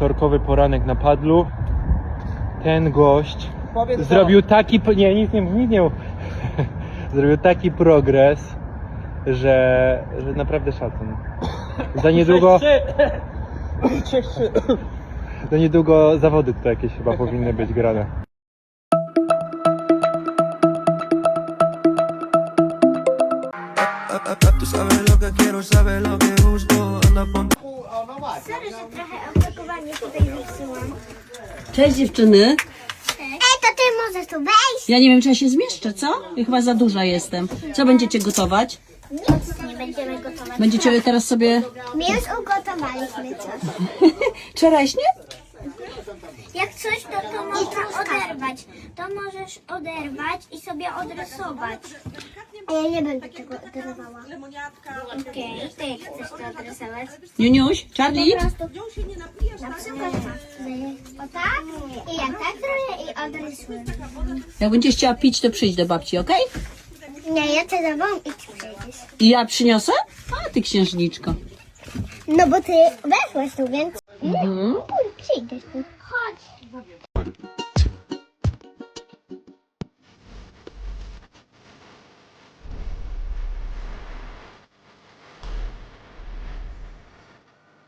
wtorkowy poranek na padlu. Ten gość Powiedz zrobił taki. Nie, nic nie nic nie mów. Zrobił taki progres, że, że naprawdę szacun. Za niedługo, za niedługo zawody tutaj jakieś chyba powinny być grane. Tú sabes lo que quiero, sabes lo que busco. Anda ponte. Sorry, że trochę opakowanie tutaj zepsułam. Cześć dziewczyny. Ej, to ty możesz tu wejść? Ja nie wiem, czy ja się zmieszczę, co? Ja chyba za duża jestem. Co będziecie gotować? Nic nie będziemy gotować. Będziecie teraz sobie My już ugotowaliśmy coś. czereśnie? Jak coś, to to można oderwać. To możesz oderwać i sobie odrysować. A ja nie będę tego oderwała. Okej, ty chcesz to odrysować? Juniuś, Charlie? Po prostu na przykład o tak i ja tak zrobię i odrysuję. Jak będziesz chciała pić, to przyjdź do babci, okej? Nie, ja cię zawołam i ty przyjdziesz. I ja przyniosę? A ty księżniczko. No bo ty weszłaś tu, więc Mhm. przyjdziesz tu. Chodź.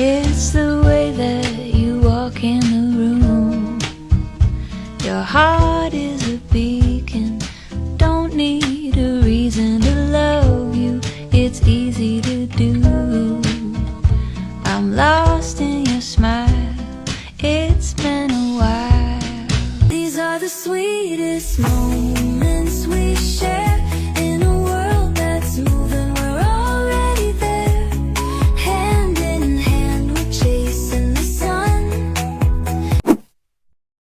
It's the way that you walk in the room. Your heart is a beacon. Don't need a reason to love you. It's easy to do. I'm lost in your smile. It's been a while. These are the sweetest moments